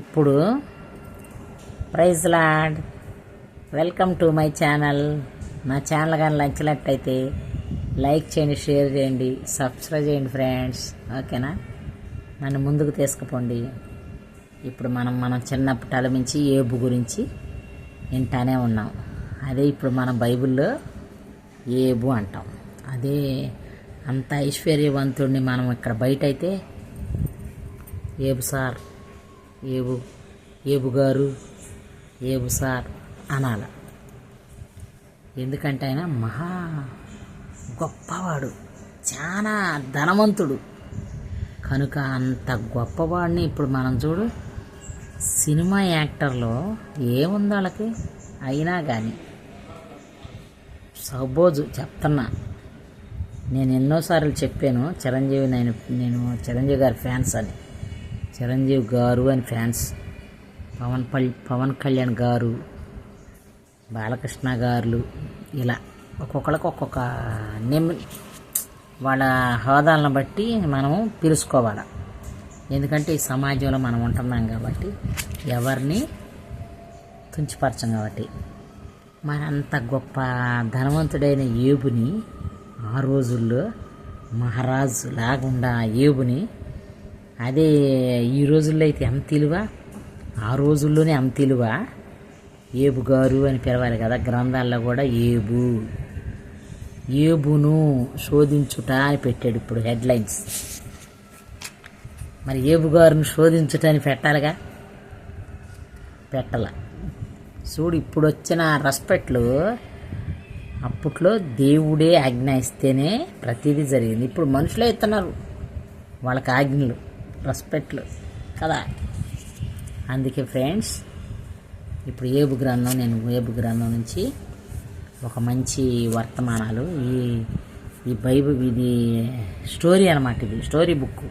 ఇప్పుడు praise lord. Welcome to my channel. నా channel కానీ నచ్చినట్టయితే లైక్ చేయండి షేర్ చేయండి సబ్స్క్రైబ్ చేయండి ఫ్రెండ్స్. ఓకేనా? నన్ను ముందుకు తీసుకుపోండి. ఇప్పుడు మనం మనం చిన్నప్పటి నుంచి ఏబు గురించి వింటానే ఉన్నాం. అదే ఇప్పుడు మన బైబిల్లో ఏబు అంటాం. అదే అంత ఐశ్వర్యవంతుడిని మనం ఇక్కడ బయట అయితే ఏబు సార్ ఏబు ఏబు గారు ఏబు సార్ అనాల. ఎందుకంటే ఆయన మహా గొప్పవాడు చాలా ధనవంతుడు. కనుక అంత గొప్పవాడిని ఇప్పుడు మనం చూడు సినిమా యాక్టర్లో ఏముంది వాళ్ళకి? అయినా కానీ సపోజ్ చెప్తున్నా. నేను ఎన్నోసార్లు చెప్పాను చిరంజీవి నేను నేను చిరంజీవి గారి ఫ్యాన్స్ అని. చిరంజీవి గారు అని ఫ్యాన్స్. పవన్ పల్ పవన్ కళ్యాణ్ గారు బాలకృష్ణ గారు ఇలా ఒక్కొక్కరికి ఒక్కొక్క నిమ్ వాళ్ళ హోదాలను బట్టి మనము పిలుచుకోవాలి. ఎందుకంటే ఈ సమాజంలో మనం ఉంటున్నాం కాబట్టి ఎవరిని తుంచిపరచం కాబట్టి. మరి అంత గొప్ప ధనవంతుడైన ఏబుని ఆ రోజుల్లో మహారాజు లాగుండా ఏబుని అదే ఈ రోజుల్లో అయితే ఎంత ఇలువ ఆ రోజుల్లోనే అంత ఇలువ ఏబు గారు అని పిలవాలి కదా గ్రంథాల్లో కూడా ఏబు. ఏబును శోధించుట అని పెట్టాడు ఇప్పుడు హెడ్లైన్స్. మరి ఏబు గారిని శోధించుట అని పెట్టాలిగా? పెట్టాల. చూడు ఇప్పుడు వచ్చిన రెస్పెక్ట్లు అప్పట్లో దేవుడే ఆజ్ఞ ఇస్తేనే ప్రతిదీ జరిగింది. ఇప్పుడు మనుషులే ఇస్తున్నారు వాళ్ళకి ఆజ్ఞలు. రెస్పెక్ట్లు కదా? అందుకే ఫ్రెండ్స్ ఇప్పుడు ఏబు గ్రంథం నేను ఏబు గ్రంథం నుంచి ఒక మంచి వర్తమానాలు ఈ ఈ బైబుల్ ఇది స్టోరీ అనమాట ఇది స్టోరీ బుక్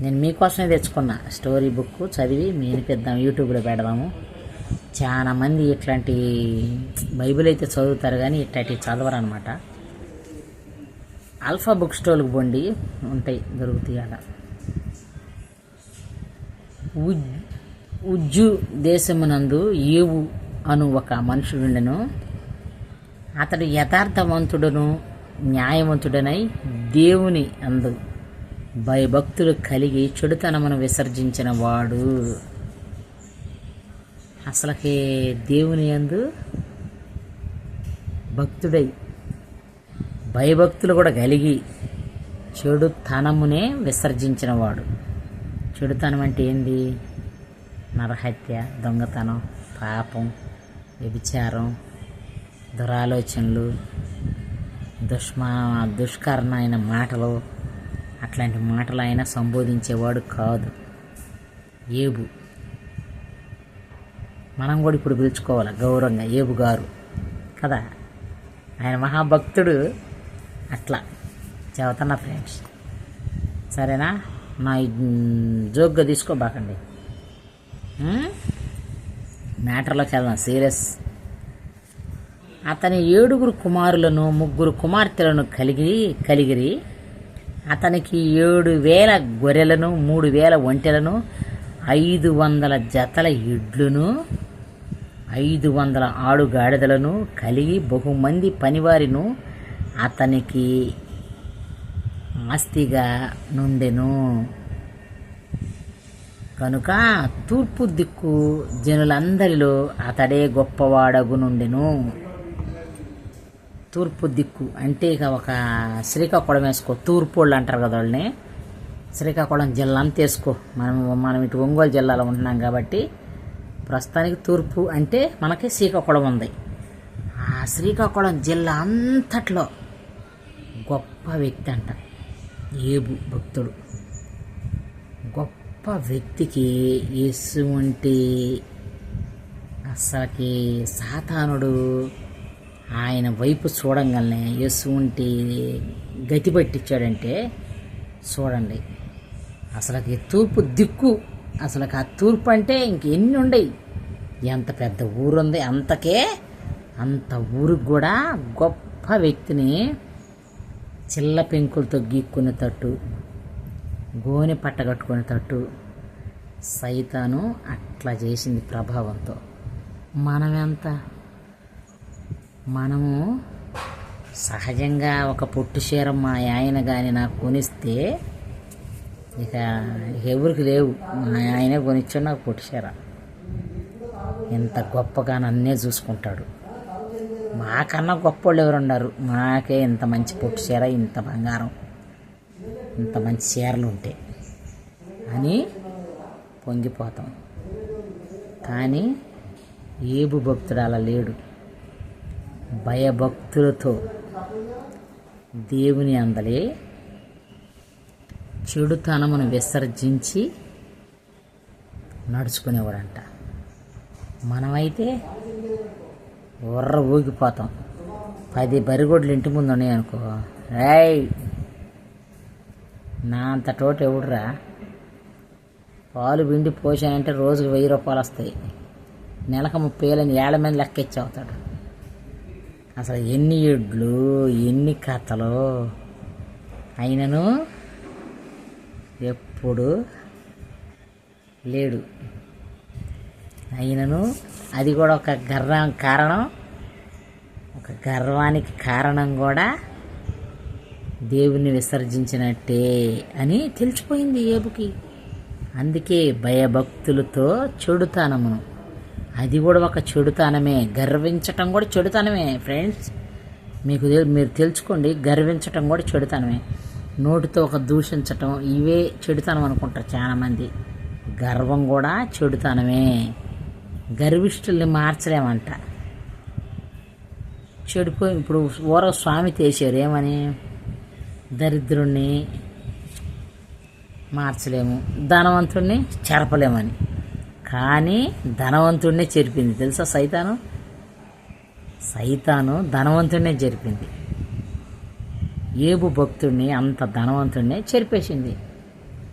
నేను మీకోసమే తెచ్చుకున్నా. స్టోరీ బుక్ చదివి మీ వినిపిద్దాం యూట్యూబ్లో పెడదాము. చాలా మంది ఇట్లాంటి బైబిల్ అయితే చదువుతారు కానీ ఇట్లాంటివి చదవరు అనమాట ఆల్ఫా బుక్ స్టోర్కి పోండి ఉంటాయి దొరుకుతాయి అలా. ఉజ్జు దేశమునందు ఏవు అను ఒక మనుషుడుండెను అతడు యథార్థవంతుడును న్యాయవంతుడనై దేవుని అందు భయభక్తులు కలిగి చెడుతనమును విసర్జించిన వాడు. అసలుకి దేవుని యందు భక్తుడై భయభక్తులు కూడా కలిగి చెడుతనమునే విసర్జించినవాడు చెడుతనం అంటే ఏంది? నరహత్య దొంగతనం పాపం వ్యభిచారం దురాలోచనలు దుష్మా దుష్కరమైన మాటలు. అట్లాంటి మాటలు ఆయన సంబోధించేవాడు కాదు. ఏబు. మనం కూడా ఇప్పుడు పిలుచుకోవాలి. గౌరవంగా ఏబు గారు. కదా? ఆయన మహాభక్తుడు అట్లా. చెబుతున్నా ఫ్రెండ్స్. సరేనా? నా జోక్గా తీసుకోబాకండి. ఉం? మ్యాటర్లోకి వెళ్దాం సీరియస్. అతని ఏడుగురు కుమారులను ముగ్గురు కుమార్తెలను కలిగి కలిగిరి. అతనికి ఏడు వేల గొర్రెలను మూడు వేల ఒంటెలను ఐదు వందల జతల ఇడ్లును ఐదు వందల ఆడుగాడిదలను కలిగి బహుమంది పనివారిను అతనికి ఆస్తిగా నుండెను. కనుక తూర్పు దిక్కు జనులందరిలో అతడే గొప్పవాడగు నుండెను. తూర్పు దిక్కు అంటే ఇక ఒక శ్రీకాకుళం వేసుకో. తూర్పు వాళ్ళు అంటారు కదా వాళ్ళని. శ్రీకాకుళం జిల్లా అంతా వేసుకో. మనం మనం ఇటు ఒంగోలు జిల్లాలో ఉంటున్నాం కాబట్టి ప్రస్తుతానికి తూర్పు అంటే మనకి శ్రీకాకుళం ఉంది. ఆ శ్రీకాకుళం జిల్లా అంతట్లో గొప్ప వ్యక్తి అంట. ఏబు భక్తుడు. గొప్ప వ్యక్తికి యేసు అంటే అసలుకి సాతానుడు. ఆయన వైపు చూడంగానే ఎటువంటి గతి పట్టించాడంటే చూడండి. అసలుకి తూర్పు దిక్కు అసలకి ఆ తూర్పు అంటే ఇంకెన్ని ఉండయి. ఎంత పెద్ద ఊరుంది అంతకే అంత ఊరికి కూడా గొప్ప వ్యక్తిని చిల్ల పెంకులతో గీక్కునేటట్టు గోనె పట్ట కట్టుకునేటట్టు సైతాను అట్లా చేసింది ప్రభావంతో. మనమెంత? మనము సహజంగా ఒక పొట్టు చీర మా ఆయన కానీ నాకు కొనిస్తే ఇక ఎవరికి లేవు. మా ఆయనే కొనిచ్చాడు నాకు పొట్టు చీర. ఎంత గొప్పగా నన్నే చూసుకుంటాడు. మాకన్నా గొప్పోళ్ళు ఎవరున్నారు? మాకే ఇంత మంచి పొట్టు చీర ఇంత బంగారం ఇంత మంచి చీరలు ఉంటాయి అని పొంగిపోతాం. కానీ ఏబు భక్తుడు అలా లేడు. భయభక్తులతో దేవుని అందలే చెడుతనమును విసర్జించి నడుచుకునేవాడంట మనమైతే ఉర్ర ఊగిపోతాం. పది బరిగొడ్లు ఇంటి ముందు ఉన్నాయి అనుకో. రేయ్! నా అంత టోట ఎవడురా? పాలు పిండి పోసానంటే రోజుకు వెయ్యి రూపాయలు వస్తాయి. నెలకు ముప్పై వేలని ఏళ్ళ మీద లెక్కెచ్చి అవుతాడు. అసలు ఎన్ని ఎడ్లు ఎన్ని కథలు అయినను ఎప్పుడు లేడు. అయినను. అది కూడా ఒక గర్వం కారణం. ఒక గర్వానికి కారణం కూడా దేవుని విసర్జించినట్టే అని తెలిసిపోయింది ఏబుకి. అందుకే భయభక్తులతో చెడుతనమును. అది కూడా ఒక చెడుతనమే. గర్వించటం కూడా చెడుతనమే ఫ్రెండ్స్. మీకు మీరు తెలుసుకోండి గర్వించటం కూడా చెడుతనమే. నోటితో ఒక దూషించటం ఇవే చెడుతనం అనుకుంటారు చాలామంది. గర్వం కూడా చెడుతనమే. గర్విష్ఠుల్ని మార్చలేమంట. చెడిపోయి ఇప్పుడు ఓర స్వామి తీసారు ఏమని? దరిద్రుణ్ణి మార్చలేము ధనవంతుణ్ణి చెరపలేమని. కానీ ధనవంతుడినే చెరిపింది తెలుసా సైతాను? సైతాను ధనవంతుడినే చెరిపింది ఏబు భక్తుడిని అంత ధనవంతుడినే చెరిపేసింది.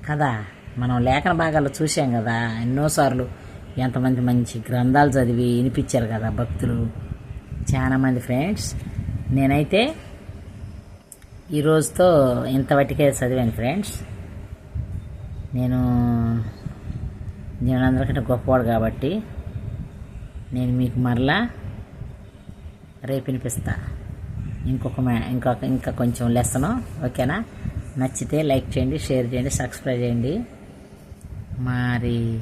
కదా మనం లేఖన భాగాల్లో చూసాం కదా ఎన్నోసార్లు ఎంతమంది మంచి గ్రంథాలు చదివి వినిపించారు కదా భక్తులు. చాలామంది ఫ్రెండ్స్. నేనైతే ఈ రోజుతో ఇంతవరకే చదివాను ఫ్రెండ్స్. నేను నేను అందరికంటే గొప్పవాడు కాబట్టి నేను మీకు మరలా రేపు వినిపిస్తా. ఇంకొక మే- ఇంకొక ఇంకా కొంచెం లెసను ఓకేనా? నచ్చితే లైక్ చేయండి షేర్ చేయండి సబ్స్క్రైబ్ చేయండి. మరి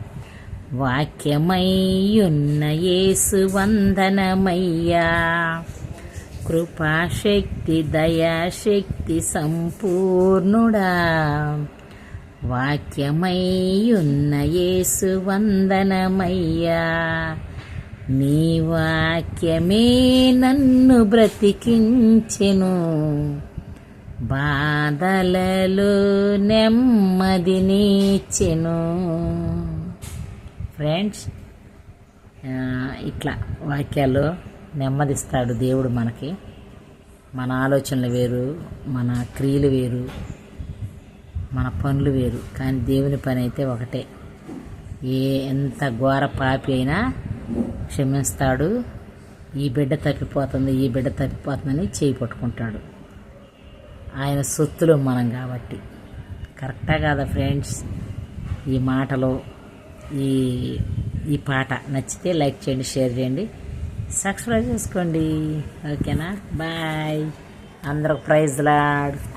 వాక్యమయ్యున్న యేసు వందనమయ్యా. కృపాశక్తి దయాశక్తి సంపూర్ణుడా. వాక్యమయ్యున్న యేసు వందనమయ్యా. నీ వాక్యమే నన్ను బ్రతికించెను. బాధలలో నెమ్మదినిచ్చెను ఫ్రెండ్స్ ఇట్లా వాక్యాలు నెమ్మదిస్తాడు దేవుడు మనకి. మన ఆలోచనలు వేరు మన క్రియలు వేరు మన పనులు వేరు కానీ దేవుని పని అయితే ఒకటే. ఏ ఎంత ఘోర పాపి అయినా క్షమిస్తాడు. ఈ బిడ్డ తప్పిపోతుంది ఈ బిడ్డ తప్పిపోతుందని చేయి పట్టుకుంటాడు. ఆయన సొత్తులో మనం కాబట్టి. కరెక్టా కాదా ఫ్రెండ్స్? ఈ మాటలు ఈ ఈ పాట నచ్చితే లైక్ చేయండి షేర్ చేయండి. సబ్స్క్రైబ్ చేసుకోండి. ఓకేనా? బాయ్. అందరికి ప్రైజ్ లాడు